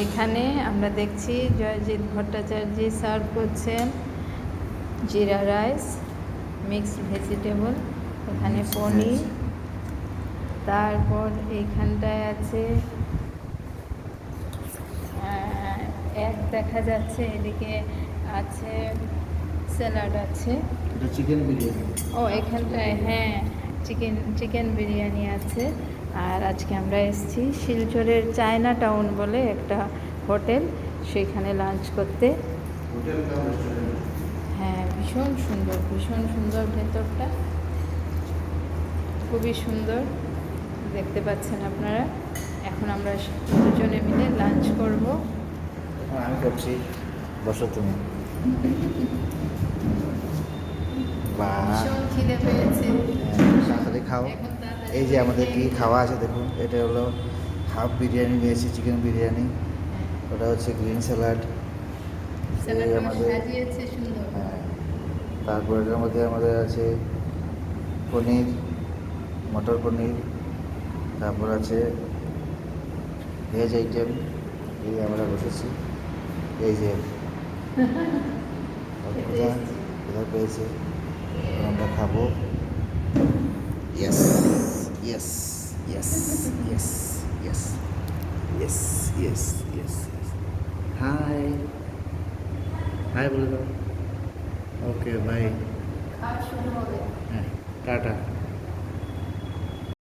এখানে আমরা দেখছি জয়জিৎ ভট্টাচার্য সার্ভ করছেন জিরা রাইস মিক্সড ভেজিটেবল এখানে পনির। তারপর এইখানটায় আছে এক দেখা যাচ্ছে এদিকে আছে স্যালাড আছে। চিকেন বিরিয়ানি। ও এখানটায় হ্যাঁ। চিকেন চিকেন বিরিয়ানি আছে। আর আজকে আমরা এসেছি শিলচরের চায়না টাউন বলে একটা হোটেল সেখানে লাঞ্চ করতে। হ্যাঁ ভীষণ সুন্দর ভীষণ সুন্দর ভেতরটা। খুবই সুন্দর দেখতে পাচ্ছেন আপনারা। এখন আমরা দুজনে মিলে লাঞ্চ করব। এখন আমি করছি। বসো তুমি। বা তাড়াতাড়ি খাও। এই যে আমাদের কি খাওয়া আছে দেখুন এটা হলো হাফ বিরিয়ানি নিয়েছি চিকেন বিরিয়ানি। ওটা হচ্ছে গ্রিন স্যালাড। আমাদের হ্যাঁ। তারপর এটার মধ্যে আমাদের আছে পনির মটর পনির। তারপর আছে ভেজ আইটেম। এই আমরা বসেছি। এই যে। কোথায় কোথায় পেয়েছে। আমরা খাবো yes yes yes yes yes yes yes yes hi hi বলে দাও ওকে বাই খাওয়া শুরু হবে হ্যাঁ টাটা